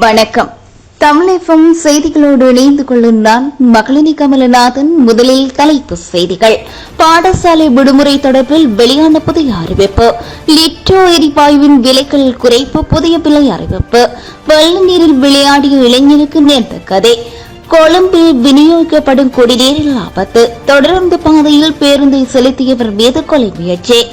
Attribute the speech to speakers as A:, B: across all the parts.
A: வணக்கம். தமிழகம் செய்திகளோடு இணைந்து கொள்ளும் நான் மகளினி கமலநாதன் முதலில் தலைப்பு செய்திகள். பாடசாலை விடுமுறை தொடர்பில் வெளியான புதிய அறிவிப்பு. லிட்டோ எரிவாயுவின் விலைகள் குறைப்பு புதிய விலை அறிவிப்பு. வெள்ள நீரில் விளையாடிய இளைஞருக்கு நேர்ந்த கதை. கொழும்பில் விநியோகிக்கப்படும் குடிநீரில் ஆபத்து தொடர்ந்து பாதையில் பேருந்தை செலுத்தியவர் மீது கொலை முயற்சி.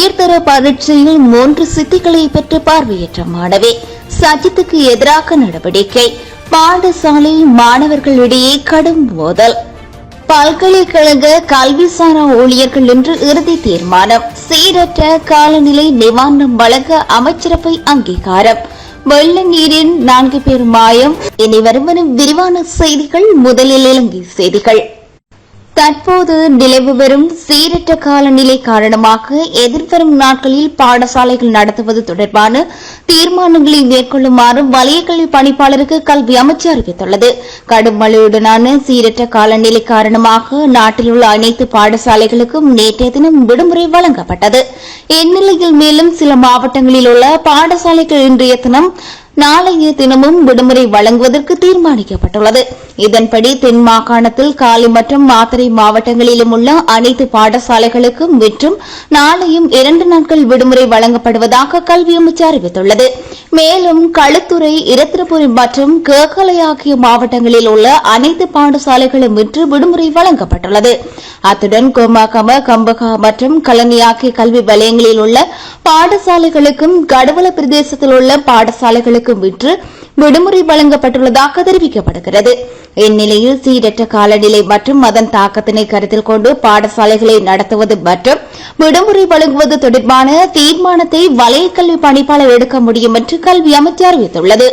A: ஈர்த்தர பரீட்சையில் மூன்று சித்திகளை பெற்று பார்வையற்ற மாணவி சஜித்துக்கு எதிராக நடவடிக்கை பாடசாலை மாணவர்களிடையே கடும் மோதல். பல்கலைக்கழக கல்விசாரா ஊழியர்கள் இன்று இறுதி தீர்மானம். சீரற்ற காலநிலை நிவாரணம் வழங்க அமைச்சரவை அங்கீகாரம். வெள்ள நீரின் நான்கு பேர் மாயம். இனி வருவன விரிவான செய்திகள் முதலில் இலங்கை செய்திகள். தற்போது நிலவு வரும் சீரற்ற காலநிலை காரணமாக எதிர்வரும் நாட்களில் பாடசாலைகள் நடத்துவது தொடர்பான தீர்மானங்களை மேற்கொள்ளுமாறு வலய கல்வி பணிப்பாளருக்கு கல்வி அமைச்சு அறிவித்துள்ளது. கடும் மழையுடனான சீரற்ற காலநிலை காரணமாக நாட்டில் உள்ள அனைத்து பாடசாலைகளுக்கும் நேற்றைய தினம் விடுமுறை வழங்கப்பட்டது. இந்நிலையில் மேலும் சில மாவட்டங்களில் உள்ள பாடசாலைகள் இன்றைய தினம் நாளைய தினமும் விடுமுறை வழங்குவதற்கு தீர்மானிக்கப்பட்டுள்ளது. இதன்படி தென் மாகாணத்தில் காலி மற்றும் மாத்தறை மாவட்டங்களிலும் உள்ள அனைத்து பாடசாலைகளுக்கும் மற்றும் நாளையும் இரண்டு நாட்கள் விடுமுறை வழங்கப்படுவதாக கல்வி அமைச்சர் அறிவித்துள்ளது. மேலும் களுத்துறை இரத்திரபுரி மற்றும் கேகலை ஆகிய மாவட்டங்களில் உள்ள அனைத்து பாடசாலைகளும் இன்று விடுமுறை வழங்கப்பட்டுள்ளது. அத்துடன் கோமாகம கம்பகா மற்றும் கலனி ஆகிய கல்வி வலயங்களில் உள்ள பாடசாலைகளுக்கும் கடவுள பிரதேசத்தில் உள்ள பாடசாலைகளுக்கும் இன்று விடுமுறை வழங்கப்பட்டுள்ளதாக தெரிவிக்கப்படுகிறது. இந்நிலையில் சீரற்ற காலநிலை மற்றும் அதன் தாக்கத்தினை கருத்தில் கொண்டு பாடசாலைகளை நடத்துவது மற்றும் விடுமுறை வழங்குவது தொடர்பான தீர்மானத்தை வலய கல்வி பணிப்பாளர் எடுக்க முடியும் என்று கல்வி அமைச்சர் அறிவித்துள்ளது.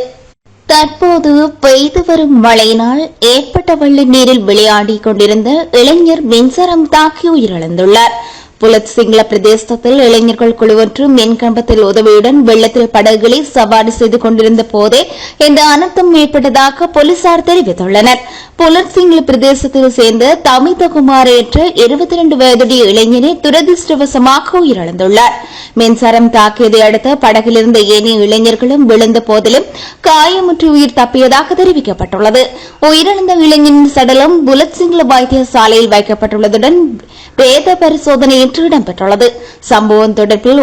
A: தற்போது பெய்து வரும் மழையினால் ஏற்பட்ட வெள்ள நீரில் விளையாடிக் கொண்டிருந்த இளைஞர் மின்சாரம் தாக்கி உயிரிழந்துள்ளாா் புலத் சிங்கள பிரதேசத்தில் இளைஞர்கள் குழு ஒன்று மின்கம்பத்தில் உதவியுடன் வெள்ளத்தில் படகுகளை சவாரி செய்து கொண்டிருந்த போதே இந்த அனர்த்தம் ஏற்பட்டதாக போலீசார் தெரிவித்துள்ளனர். புலத் சிங்கள பிரதேசத்தில் சேர்ந்த தமிதகுமார் என்ற இருபத்தி இரண்டு வயதுடைய இளைஞனை துரதிருஷ்டவசமாக உயிரிழந்துள்ளார். மின்சாரம் தாக்கியதை அடுத்து படகில் இருந்த ஏனைய இளைஞர்களும் விழுந்த போதிலும் காயமுற்று உயிர் தப்பியதாக தெரிவிக்கப்பட்டுள்ளது. உயிரிழந்த இளைஞனின் சடலம் புலத் சிங்கள வைத்தியசாலையில் வைக்கப்பட்டுள்ளதுடன் வேத பரிசோதனையும் நேற்று இடம்பெற்றுள்ளது. சம்பவம் தொடர்பில்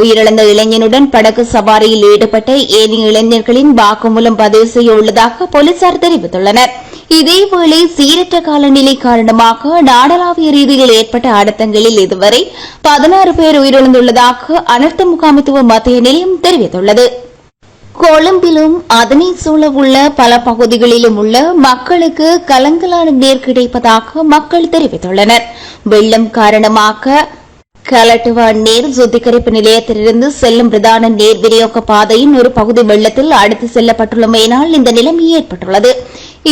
A: உயிரிழந்த இளைஞனுடன் படகு சவாரியில் ஈடுபட்ட ஏனைய இளைஞர்களின் வாக்குமூலம் பதிவு செய்ய உள்ளதாக போலீசார் தெரிவித்துள்ளனர். இதேவேளை சீரற்ற காலநிலை காரணமாக நாடளாவிய ரீதியில் ஏற்பட்ட அழுத்தங்களில் இதுவரை பதினாறு பேர் உயிரிழந்துள்ளதாக அனர்த்த முகாமைத்துவ மத்திய நிலையம் தெரிவித்துள்ளது. கொழும்பிலும் அதனை சூழவுள்ள பல பகுதிகளிலும் உள்ள மக்களுக்கு கலங்கலான நீர் கிடைப்பதாக மக்கள் தெரிவித்துள்ளனர். வெள்ளம் காரணமாக கலட்டுவா நீர் சுத்திகரிப்பு நிலையத்திலிருந்து செல்லும் பிரதான நீர் விநியோக பாதையின் ஒரு பகுதி வெள்ளத்தில் அடுத்து செல்லப்பட்டுள்ளமையினால் இந்த நிலைமை ஏற்பட்டுள்ளது.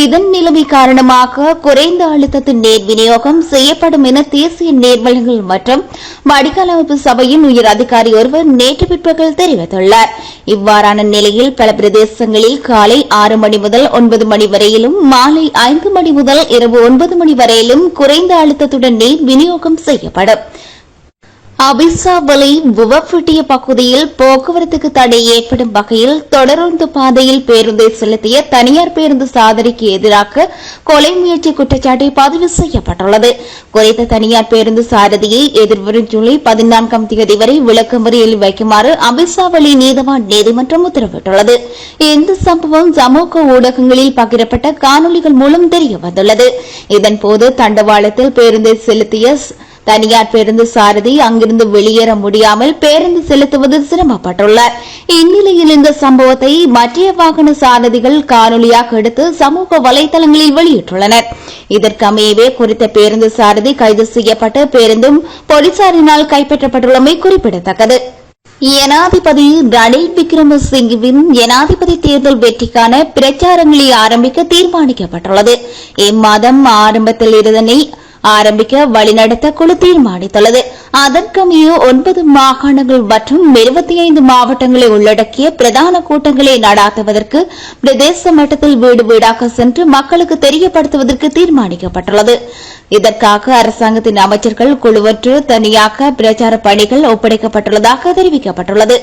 A: இதன் நிலைமை காரணமாக குறைந்த அழுத்தத்தின் நீர் விநியோகம் செய்யப்படும் என தேசிய நீர்வளங்கள் மற்றும் வடிகால் அமைப்பு சபையின் உயர் அதிகாரி ஒருவர் நேற்று பிற்பகல் தெரிவித்துள்ளார். இவ்வாறான நிலையில் பல பிரதேசங்களில் காலை ஆறு மணி முதல் ஒன்பது மணி வரையிலும் மாலை ஐந்து மணி முதல் இரவு ஒன்பது மணி வரையிலும் குறைந்த அழுத்தத்துடன் நீர் விநியோகம் செய்யப்படும். அபிசாவலை உவப்பட்டிய பகுதியில் போக்குவரத்துக்கு தடை ஏற்படும் வகையில் தொடருந்து பாதையில் பேருந்தை செலுத்திய தனியார் பேருந்து சாதனைக்கு எதிராக கொலை முயற்சி குற்றச்சாட்டு பதிவு செய்யப்பட்டுள்ளது. குறித்த தனியார் பேருந்து சாரதியை எதிர்வரும் ஜூலை பதினான்காம் தேதி வரை விளக்கமறியில் வைக்குமாறு அபிசாவளி நீதவான் நீதிமன்றம் உத்தரவிட்டுள்ளது. இந்த சம்பவம் சமூக ஊடகங்களில் பகிரப்பட்ட காணொலிகள் மூலம் தெரியவந்துள்ளது. இதன்போது தண்டவாளத்தில் பேருந்தை செலுத்திய தனியார் பேருந்து சாரதி அங்கிருந்து வெளியேற முடியாமல் பேருந்து செலுத்துவதில் சிரமப்பட்டுள்ளார் இந்நிலையில் இந்த சம்பவத்தை மத்திய வாகன சாரதிகள் காணொலியாக எடுத்து சமூக வலைதளங்களில் வெளியிட்டுள்ளனர். இதற்கமையவே குறித்த பேருந்து சாரதி கைது செய்யப்பட்டு பேருந்தும் போலீசாரினால் கைப்பற்றப்பட்டுள்ளமை குறிப்பிடத்தக்கது. ஜனாதிபதி ரணில் விக்ரமசிங்கவின் ஜனாதிபதி தேர்தல் வெற்றிக்கான பிரச்சாரங்களை ஆரம்பிக்க தீர்மானிக்கப்பட்டுள்ளது. இம்மாதம் ஆரம்பத்தில் இதனை ஆரம்பிக்க வழிநடத்த குழு தீர்மானித்துள்ளது. அதற்கமைய ஒன்பது மாகாணங்கள் மற்றும் இருபத்தி ஐந்து மாவட்டங்களை உள்ளடக்கிய பிரதான கூட்டங்களை நடாத்துவதற்கு பிரதேச மட்டத்தில் வீடு வீடாக சென்று மக்களுக்கு தெரியப்படுத்துவதற்கு தீர்மானிக்கப்பட்டுள்ளது. இதற்காக அரசாங்கத்தின் அமைச்சர்கள் குழுவற்று தனியாக பிரச்சார பணிகள் ஒப்படைக்கப்பட்டுள்ளதாக தெரிவிக்கப்பட்டுள்ளது.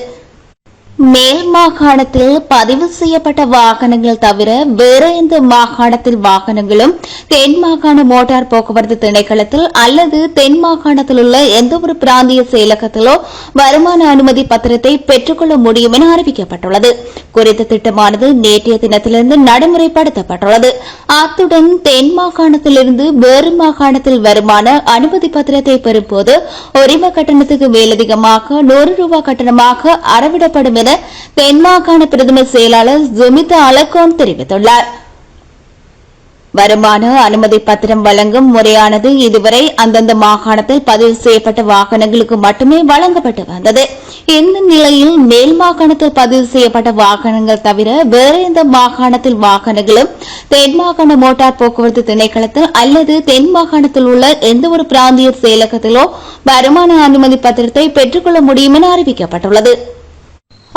A: மேல் மாகாணத்தில் பதிவு செய்யப்பட்ட வாகனங்கள் தவிர வேறு எந்த மாகாணத்தில் வாகனங்களும் தென் மாகாண மோட்டார் போக்குவரத்து திணைக்களத்தில் அல்லது தென் மாகாணத்தில் உள்ள எந்த ஒரு பிராந்திய செயலகத்திலோ வருமான அனுமதி பத்திரத்தை பெற்றுக்கொள்ள முடியும் என அறிவிக்கப்பட்டுள்ளது. குறித்த திட்டமானது நேற்றைய தினத்திலிருந்து நடைமுறைப்படுத்தப்பட்டுள்ளது. அத்துடன் தென் மாகாணத்திலிருந்து வேறு மாகாணத்தில் வருமான அனுமதி பத்திரத்தை பெறும்போது உரிம கட்டணத்துக்கு மேலதிகமாக நூறு ரூபாய் கட்டணமாக அறவிடப்படும் என தென் மாகாண பிரதம செயலாளர் ஜுமிதா அலகோன் தெரிவித்துள்ளார். வருமான அனுமதி பத்திரம் வழங்கும் முறையானது இதுவரை அந்தந்த மாகாணத்தில் பதிவு செய்யப்பட்ட வாகனங்களுக்கு மட்டுமே வழங்கப்பட்டு வந்தது. இந்த நிலையில் மேல் மாகாணத்தில் பதிவு செய்யப்பட்ட வாகனங்கள் தவிர வேறு எந்த மாகாணத்தில் வாகனங்களும் தென் மாகாண மோட்டார் போக்குவரத்து திணைக்களத்தில் அல்லது தென் மாகாணத்தில் உள்ள எந்த ஒரு பிராந்திய செயலகத்திலோ வருமான அனுமதி பத்திரத்தை பெற்றுக்கொள்ள முடியும் என அறிவிக்கப்பட்டுள்ளது.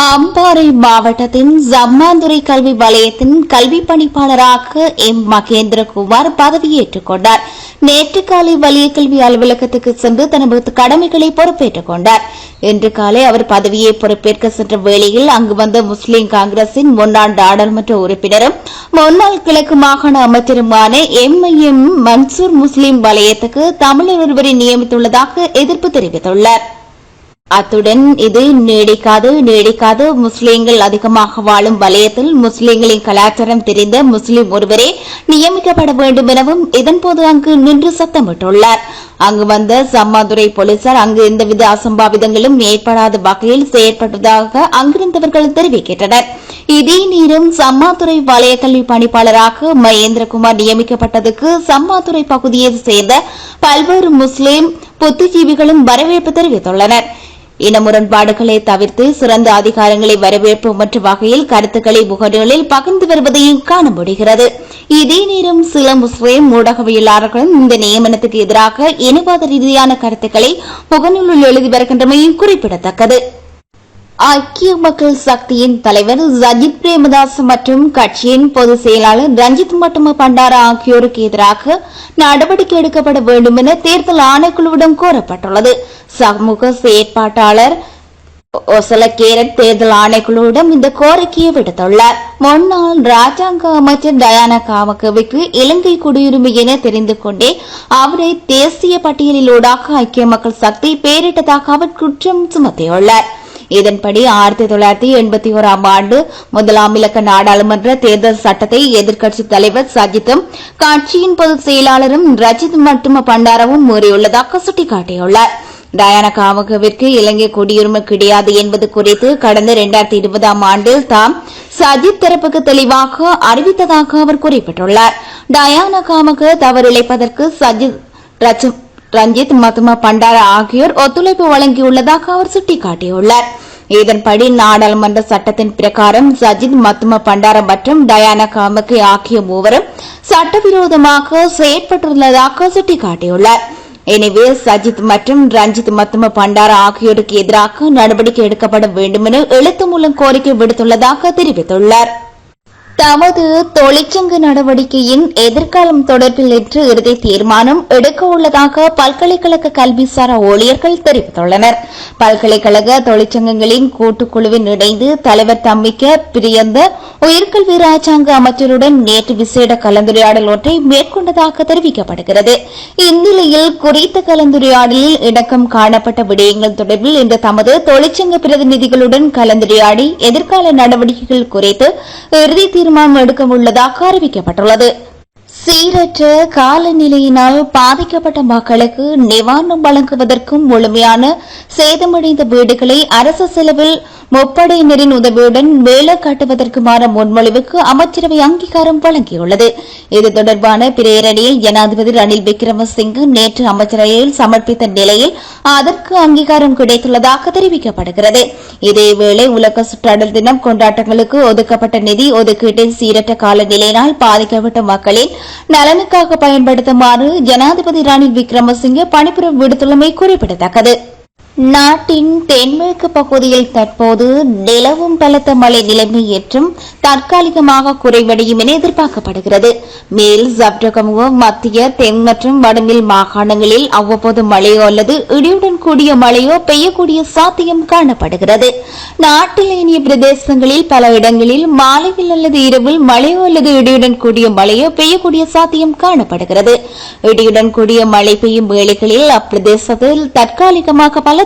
A: அம்பாறை மாவட்டத்தின் ஜம்மாந்துறை கல்வி வலயத்தின் கல்வி பணிப்பாளராக எம் மகேந்திரகுமார் பதவியேற்றுக் கொண்டார். நேற்று காலை வலிய கல்வி அலுவலகத்துக்கு சென்று தனது கடமைகளை பொறுப்பேற்றுக் கொண்டார். இன்று காலை அவர் பதவியை பொறுப்பேற்க சென்ற வேளையில் அங்கு வந்த முஸ்லிம் காங்கிரசின் முன்னாள் நாடாளுமன்ற உறுப்பினரும் முன்னாள் கிழக்கு மாகாண அமைச்சருமான எம். எம். மன்சூர் முஸ்லிம் வலயத்துக்கு தமிழர் ஒருவரை நியமித்துள்ளதாக எதிர்ப்பு தெரிவித்துள்ளார். அத்துடன் இது நீடிக்காது நீடிக்காது. முஸ்லிம்கள் அதிகமாக வாழும் வலயத்தில் முஸ்லிம்களின் கலாச்சாரம் தெரிந்த முஸ்லிம் ஒருவரே நியமிக்கப்பட வேண்டும் எனவும் இதன்போது அங்கு நின்று சத்தமிட்டுள்ளார். அங்கு வந்த சம்மாதுரை போலீசார் அங்கு எந்தவித அசம்பாவிதங்களும் ஏற்படாத வகையில் செயற்பட்டதாக அங்கிருந்தவர்கள் தெரிவிக்கின்றனர். இதே நேரம் சம்மாதுரை வலய கல்வி பணிப்பாளராக மகேந்திரகுமார் நியமிக்கப்பட்டதுக்கு சம்மாதுரை பகுதியைச் சேர்ந்த பல்வேறு முஸ்லிம் புத்திஜீவிகளும் வரவேற்பு தெரிவித்துள்ளனர். இன முரண்பாடுகளை தவிர்த்து சிறந்த அதிகாரங்களை வரவேற்பு மற்றும் வகையில் கருத்துக்களை முகநூலில் பகிர்ந்து வருவதையும் காண முடிகிறது. இதே நேரம் சில முஸ்லிம் ஊடகவியலாளர்களும் இந்த நியமனத்துக்கு எதிராக இனவாத ரீதியான கருத்துக்களை முகநூலில் எழுதி வருகின்றமையும் குறிப்பிடத்தக்கது. ஐக்கிய மக்கள் சக்தியின் தலைவர் சஜித் பிரேமதாஸ் மற்றும் கட்சியின் பொதுச் செயலாளர் ரஞ்சித் மட்டும பண்டாரா ஆகியோருக்கு எதிராக நடவடிக்கை எடுக்கப்பட வேண்டும் என தேர்தல் ஆணைக்குழுவிடம் கோரப்பட்டுள்ளது. சமூக செயற்பாட்டாளர் ஒசலக்கேரட் தேர்தல் ஆணைக்குழுவிடம் இந்த கோரிக்கையை விடுத்துள்ளார். முன்னாள் ராஜாங்க அமைச்சர் டயானா காமகவிக்கு இலங்கை குடியுரிமை என தெரிந்து கொண்டே அவரை தேசிய பட்டியலிலூடாக ஐக்கிய மக்கள் சக்தி பெயரிட்டதாக அவர் குற்றம் சுமத்தியுள்ளார். இதன்படி ஆயிரத்தி தொள்ளாயிரத்தி எண்பத்தி ஓராம் ஆண்டு முதலாம் இலக்க நாடாளுமன்ற தேர்தல் சட்டத்தை எதிர்க்கட்சித் தலைவர் சஜித்தும் கட்சியின் பொதுச் செயலாளரும் ரஜித் மட்டும பண்டாரவும் மீறியுள்ளதாக சுட்டிக்காட்டியுள்ளார். டயானா காமகவிற்கு இலங்கை குடியுரிமை கிடையாது என்பது குறித்து கடந்த இரண்டாயிரத்தி இருபதாம் ஆண்டில் தாம் சஜித் தரப்புக்கு தெளிவாக அறிவித்ததாக அவர் குறிப்பிட்டுள்ளார். டயானா காமக தவறிழைப்பதற்கு சஜித் ரஜித் ரஞ்சித் மதும பண்டார ஆகியோர் ஒத்துழைப்பு வழங்கியுள்ளதாக அவர் சுட்டிக்காட்டியுள்ளார். இதன்படி நாடாளுமன்ற சட்டத்தின் பிரகாரம் சஜித் மத்தும பண்டார மற்றும் டயானா காமகே ஆகிய மூவரும் சட்டவிரோதமாக செயற்பட்டுள்ளதாக சுட்டிக்காட்டியுள்ளார். எனவே சஜித் மற்றும் ரஞ்சித் மத்தும பண்டார ஆகியோருக்கு எதிராக நடவடிக்கை எடுக்கப்பட வேண்டும் என எழுத்து மூலம் கோரிக்கை விடுத்துள்ளதாக தெரிவித்துள்ளார். தமது தொழிற்சங்க நடவடிக்கையின் எதிர்காலம் தொடர்பில் இன்று இறுதி தீர்மானம் எடுக்க உள்ளதாக பல்கலைக்கழக கல்விசாரா ஊழியர்கள் தெரிவித்துள்ளனர். பல்கலைக்கழக தொழிற்சங்கங்களின் கூட்டுக்குழுவின் இணைந்து தலைவர் தம்மிக்க பிரியந்த உயர்கல்வி ராஜாங்க அமைச்சருடன் நேற்று விசேட கலந்துரையாடல் ஒன்றை மேற்கொண்டதாக தெரிவிக்கப்படுகிறது. இந்நிலையில் குறித்த கலந்துரையாடலில் இணக்கம் காணப்பட்ட விடயங்கள் தொடர்பில் இன்று தமது தொழிற்சங்க பிரதிநிதிகளுடன் கலந்துரையாடி எதிர்கால நடவடிக்கைகள் குறித்து இறுதி தீர்மானம் எடுக்க உள்ளதாக அறிவிக்கப்பட்டுள்ளது. சீரற்ற காலநிலையினால் பாதிக்கப்பட்ட மக்களுக்கு நிவாரணம் வழங்குவதற்கும் முழுமையான சேதமடைந்த வீடுகளை அரசு செலவில் முப்படையினரின் உதவியுடன் வேலை காட்டுவதற்குமான முன்மொழிவுக்கு அமைச்சரவை அங்கீகாரம் வழங்கியுள்ளது. இது தொடர்பான பிரேரணியை ஜனாதிபதி ரணில் விக்ரமசிங்கு நேற்று அமைச்சரவையில் சமர்ப்பித்த நிலையில் அதற்கு அங்கீகாரம் கிடைத்துள்ளதாக தெரிவிக்கப்படுகிறது. இதேவேளை உலக சுற்றாடல் தினம் கொண்டாட்டங்களுக்கு ஒதுக்கப்பட்ட நிதி ஒதுக்கீட்டின் சீரற்ற காலநிலையினால் பாதிக்கப்பட்ட மக்களின் நலனுக்காக பயன்படுத்துமாறு ஜனாதிபதி ரணில் விக்ரமசிங்கே பணிபுரம் விடுத்துள்ளமை குறிப்பிடத்தக்கது. நாட்டின் தென்மேற்கு பகுதியில் தற்போது நிலவும் பலத்த மழை நிலைமை ஏற்றும் தற்காலிகமாக குறைவடையும் என எதிர்பார்க்கப்படுகிறது. மேல் ஜப்டகமுவ மத்திய தென் மற்றும் வடமில் மாகாணங்களில் அவ்வப்போது மழையோ அல்லது இடியுடன் கூடிய மழையோ பெய்யக்கூடிய சாத்தியம் காணப்படுகிறது. நாட்டில் ஏனைய பிரதேசங்களில் பல இடங்களில் மாலையில் அல்லது இரவில் மழையோ அல்லது இடியுடன் கூடிய மழையோ பெய்யக்கூடிய சாத்தியம் காணப்படுகிறது. இடியுடன் கூடிய மழை பெய்யும் வேளைகளில் அப்பிரதேசத்தில் தற்காலிகமாக பல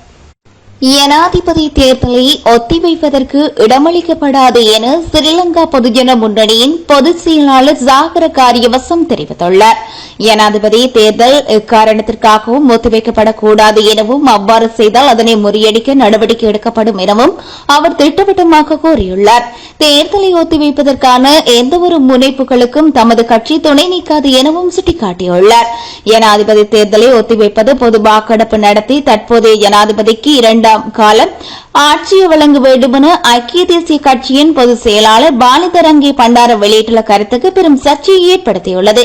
A: ஜனாதிபதி தேர்தலை ஒத்திவைப்பதற்கு இடமளிக்கப்படாது என ஸ்ரீலங்கா பொதுஜன முன்னணியின் பொதுச் செயலாளர் ஜாகர காரியவசம் தெரிவித்துள்ளார். ஜனாதிபதி தேர்தல் எக்காரணத்திற்காகவும் ஒத்திவைக்கப்படக்கூடாது எனவும் அவ்வாறு செய்தால் அதனை முறியடிக்க நடவடிக்கை எடுக்கப்படும் எனவும் அவர் திட்டவட்டமாக கூறியுள்ளார். தேர்தலை ஒத்திவைப்பதற்கான எந்தவொரு முனைப்புகளுக்கும் தமது கட்சி துணை நீக்காது எனவும் சுட்டிக்காட்டியுள்ளார். ஜனாதிபதி தேர்தலை ஒத்திவைப்பது பொது வாக்கெடுப்பு நடத்தி தற்போதைய ஜனாதிபதிக்கு இரண்டு இரண்டாம் காலம். ஆட்சியை வழங்க வேண்டுமென ஐக்கிய தேசிய கட்சியின் பொதுச் செயலாளர் பாலிதரங்கி பண்டார வெளியிட்டுள்ள கருத்துக்கு பெரும் சர்ச்சையை ஏற்படுத்தியுள்ளது.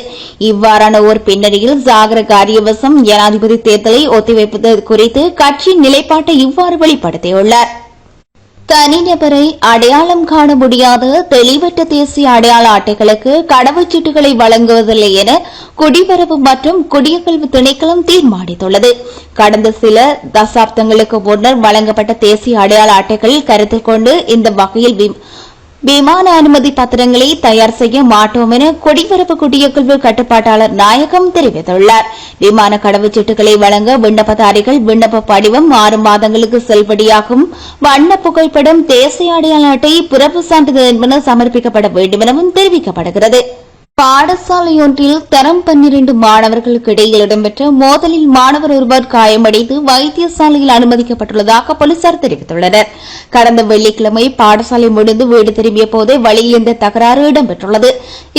A: இவ்வாறான ஒரு பின்னணியில் ஜாகர காரியவசம் ஜனாதிபதி தேர்தலை ஒத்திவைப்பது குறித்து கட்சியின் நிலைப்பாட்டை இவ்வாறு வெளிப்படுத்தியுள்ளாா் தனிநபரை அடையாளம் காண முடியாத தெளிவற்ற தேசிய அடையாள அட்டைகளுக்கு கடவுச்சீட்டுகளை வழங்குவதில்லை என குடிவரவு மற்றும் குடியகல்வு திணைக்களம் தீர்மானித்துள்ளது. கடந்த சில தசாப்தங்களுக்கு முன்னர் வழங்கப்பட்ட தேசிய அடையாள அட்டைகள் கருத்தில் கொண்டு இந்த வகையில் விமான அனுமதி பத்திரங்களை தயார் செய்ய மாட்டோம் என கொடிவரப்பு குடியகல்வு கட்டுப்பாட்டாளர் நாயகம் தெரிவித்துள்ளார். விமான கடவுச்சீட்டுகளை வழங்க விண்ணப்பதாரிகள் விண்ணப்ப படிவம் ஆறு மாதங்களுக்கு செல்படியாகும். வண்ண புகைப்படம் தேசிய அடையாள அட்டை பிறப்பு சான்றிதழ் என்பன சமர்ப்பிக்கப்பட வேண்டும் எனவும் தெரிவிக்கப்படுகிறது. பாடசாலையொன்றில் தரம் பன்னிரண்டு மாணவர்களுக்கு இடையில் இடம்பெற்ற மோதலில் மாணவர் ஒருவர் காயமடைந்து வைத்தியசாலையில் அனுமதிக்கப்பட்டுள்ளதாக போலீசார் தெரிவித்துள்ளனர். கடந்த வெள்ளிக்கிழமை பாடசாலை முடிந்து வீடு திரும்பிய போதே வழியில் இந்த தகராறு இடம்பெற்றுள்ளது.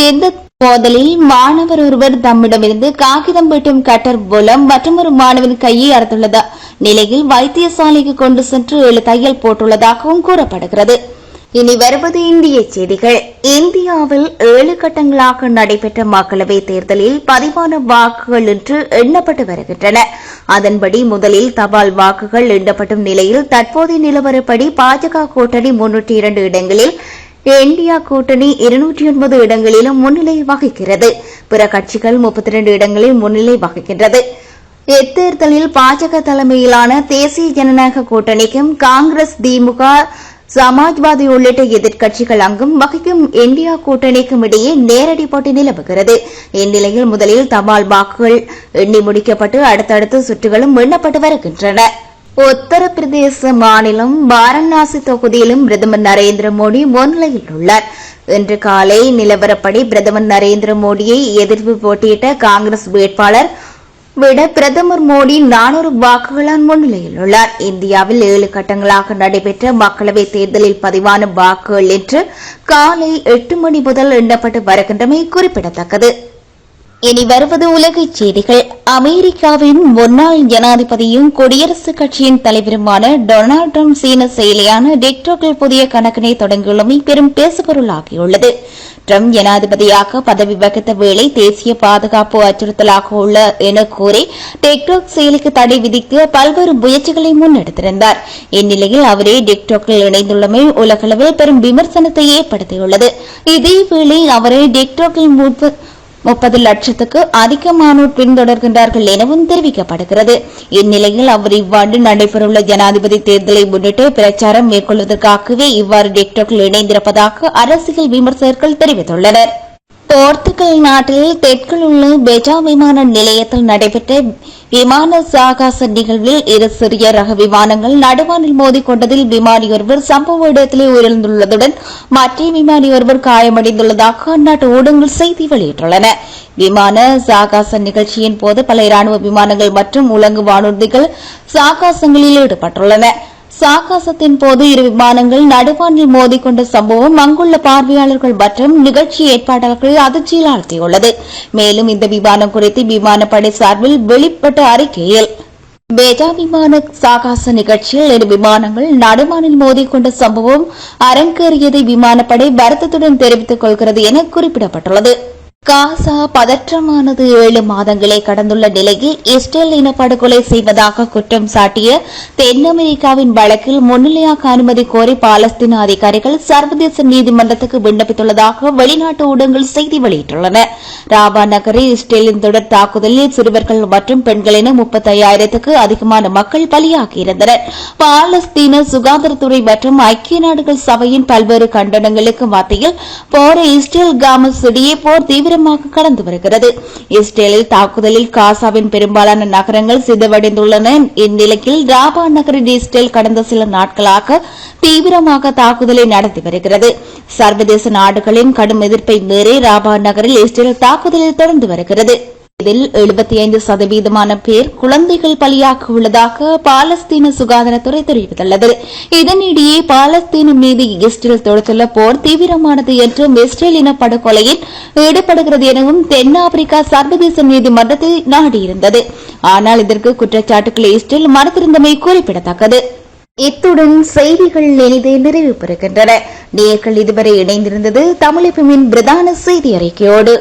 A: இந்த மோதலில் மாணவர் ஒருவர் தம்மிடமிருந்து காகிதம் வெட்டும் கட்டர் மூலம் மற்றொரு மாணவன் கையை அறுத்துள்ளது. நிலையில் வைத்தியசாலைக்கு கொண்டு சென்று ஏழு தையல் போட்டுள்ளதாகவும் கூறப்படுகிறது. இனி வருவது இந்திய செய்திகள். இந்தியாவில் ஏழு கட்டங்களாக நடைபெற்ற மக்களவைத் தேர்தலில் பதிவான வாக்குகள் இன்று எண்ணப்பட்டு வருகின்றன. அதன்படி முதலில் தபால் வாக்குகள் எண்ணப்படும் நிலையில் தற்போதைய நிலவரப்படி பாஜக கூட்டணி முன்னூற்றி இரண்டு இடங்களில் இந்தியா கூட்டணி இருநூற்றி ஒன்பது இடங்களிலும் முன்னிலை வகிக்கிறது. பிற கட்சிகள் முப்பத்தி இரண்டு இடங்களில் முன்னிலை வகிக்கின்றது. இத்தேர்தலில் பாஜக தலைமையிலான தேசிய ஜனநாயக கூட்டணிக்கும் காங்கிரஸ் திமுக சமாஜ்வாதி உள்ளிட்ட எதிர்க்கட்சிகள் அங்கும் வகிக்கும் இந்தியா கூட்டணிக்கும் இடையே நேரடி போட்டி நிலவுகிறது. இந்நிலையில் முதலில் தபால் வாக்குகள் எண்ணி முடிக்கப்பட்டு அடுத்தடுத்த சுற்றுகளும் எண்ணப்பட்டு வருகின்றன. உத்தரப்பிரதேச மாநிலம் வாரணாசி தொகுதியிலும் பிரதமர் நரேந்திர மோடி முன்னிலையில் உள்ளார். இன்று காலை நிலவரப்படி பிரதமர் நரேந்திர மோடியை எதிர்ப்பு போட்டியிட்ட காங்கிரஸ் வேட்பாளர் விட பிரதமர் மோடி நானூறு வாக்குகளால் முன்னிலையில் உள்ளார் இந்தியாவில் ஏழு கட்டங்களாக நடைபெற்ற மக்களவைத் தேர்தலில் பதிவான வாக்குகள் இன்று காலை எட்டு மணி முதல் எண்ணப்பட்டு வருகின்றமை குறிப்பிடத்தக்கது. இனி வருவது உலகச் செய்திகள். அமெரிக்காவின் முன்னாள் ஜனாதிபதியும் குடியரசுக் கட்சியின் தலைவருமான டொனால்டு டிரம்ப் சீன செயலியான டிக்டாக்கில் புதிய கணக்கினை தொடங்கியுள்ளமை பெரும் பேசுபொருளாகியுள்ளது. ட்ரம்ப் ஜனாதிபதியாக பதவி வகித்த வேளை தேசிய பாதுகாப்பு அச்சுறுத்தலாக உள்ள என கூறி டிக்டாக் செயலிக்கு தடை விதிக்க பல்வேறு முயற்சிகளை முன்னெடுத்திருந்தார். இந்நிலையில் அவரே டிக்டாக்கில் இணைந்துள்ளமை உலகளவில் பெரும் விமர்சனத்தை ஏற்படுத்தியுள்ளது. இதேவேளை அவரை டிக்டாக்கில் முற்ப- முப்பது லட்சத்துக்கு அதிகமானோர் பின்தொடர்கின்றார்கள் எனவும் தெரிவிக்கப்படுகிறது. இந்நிலையில் அவர் இவ்வாண்டு நடைபெறவுள்ள ஜனாதிபதி தேர்தலை முன்னிட்டு பிரச்சாரம் மேற்கொள்வதற்காகவே இவ்வாறு டிக்டாக்கில் இணைந்திருப்பதாக அரசியல் விமர்சகர்கள் தெரிவித்துள்ளனர். போர்த்துகல் நாட்டில் தெற்கில் உள்ள பெஜா விமான நிலையத்தில் நடைபெற்ற விமான சாகாச நிகழ்வில் இரு சிறிய ரக விமானங்கள் நடுவானில் மோதிக்கொண்டதில் விமானி ஒருவர் சம்பவ இடத்திலே உயிரிழந்துள்ளதுடன் மற்ற விமானி ஒருவர் காயமடைந்துள்ளதாக அந்நாட்டு ஊடகங்கள் செய்தி வெளியிட்டுள்ளன. விமான சாகாச நிகழ்ச்சியின் போது பல ராணுவ விமானங்கள் மற்றும் உலங்கு வானூர்திகள் சாகாசங்களில் ஈடுபட்டுள்ளன. சாகாசத்தின் போது இரு விமானங்கள் நடுவானில் மோதிக்கொண்ட சம்பவம் அங்குள்ள பார்வையாளர்கள் மற்றும் நிகழ்ச்சி ஏற்பாட்டாளர்களை அதிர்ச்சியில் ஆழ்த்தியுள்ளது. மேலும் இந்த விமானம் குறித்து விமானப்படை சார்பில் வெளிப்பட்ட அறிக்கையில் பேஜா விமான சாகாச நிகழ்ச்சியில் இரு விமானங்கள் நடுமானில் மோதிக்கொண்ட சம்பவம் அரங்கேறியதை விமானப்படை வருத்தத்துடன் தெரிவித்துக் கொள்கிறது என குறிப்பிடப்பட்டுள்ளது. காசா பதற்றமானது ஏழு மாதங்களை கடந்துள்ள நிலையில் இஸ்ரேல் இனப்படுகொலை செய்வதாக குற்றம் சாட்டிய தென் அமெரிக்காவின் வழக்கில் முன்னிலையாக அனுமதி கோரி பாலஸ்தீன அதிகாரிகள் சர்வதேச நீதிமன்றத்துக்கு விண்ணப்பித்துள்ளதாக வெளிநாட்டு ஊடகங்கள் செய்தி வெளியிட்டுள்ளன. ராபா நகரில் இஸ்ரேலின் தொடர் தாக்குதலில் சிறுவர்கள் மற்றும் பெண்கள் என முப்பத்தையாயிரத்துக்கு அதிகமான மக்கள் பலியாகியிருந்தனர். பாலஸ்தீன சுகாதாரத்துறை மற்றும் ஐக்கிய நாடுகள் சபையின் பல்வேறு கண்டனங்களுக்கு மத்தியில் போரை இஸ்ரேல் காமஸ் இடையே போர் தீவிரமாக கடந்து வருகிறது. இஸ்ரேலில் தாக்குதலில் காசாவின் பெரும்பாலான நகரங்கள் சிதவடைந்துள்ளன. இந்நிலையில் ராபா நகரில் இஸ்ரேல் கடந்த சில நாட்களாக தீவிரமாக தாக்குதலை நடத்தி வருகிறது. சர்வதேச நாடுகளின் கடும் எதிர்ப்பை மீறி ராபா நகரில் இஸ்ரேல் தாக்குதலில் தொடர்ந்து வருகிறது. இதில் 75% சதவீதமான பேர் குழந்தைகள் பலியாக உள்ளதாக பாலஸ்தீன சுகாதாரத்துறை தெரிவித்துள்ளது. இதனிடையே பாலஸ்தீன மீது இஸ்ரேல் தொடுத்துள்ள போர் தீவிரமானது என்றும் இஸ்ரேல் இன படுகொலையில் ஈடுபடுகிறது எனவும் தென்னாப்பிரிக்கா சர்வதேச நீதிமன்றத்தை நாடியிருந்தது. ஆனால் இதற்கு குற்றச்சாட்டுகளை இஸ்ரேல் மறுத்திருந்தமை குறிப்பிடத்தக்கது. இத்துடன் செய்திகள் இனிதே நிறைவு பெறுகின்றன. நேர்கள் இதுவரை இணைந்திருந்தது தமிழகமின் பிரதான செய்தி அறிக்கையோடு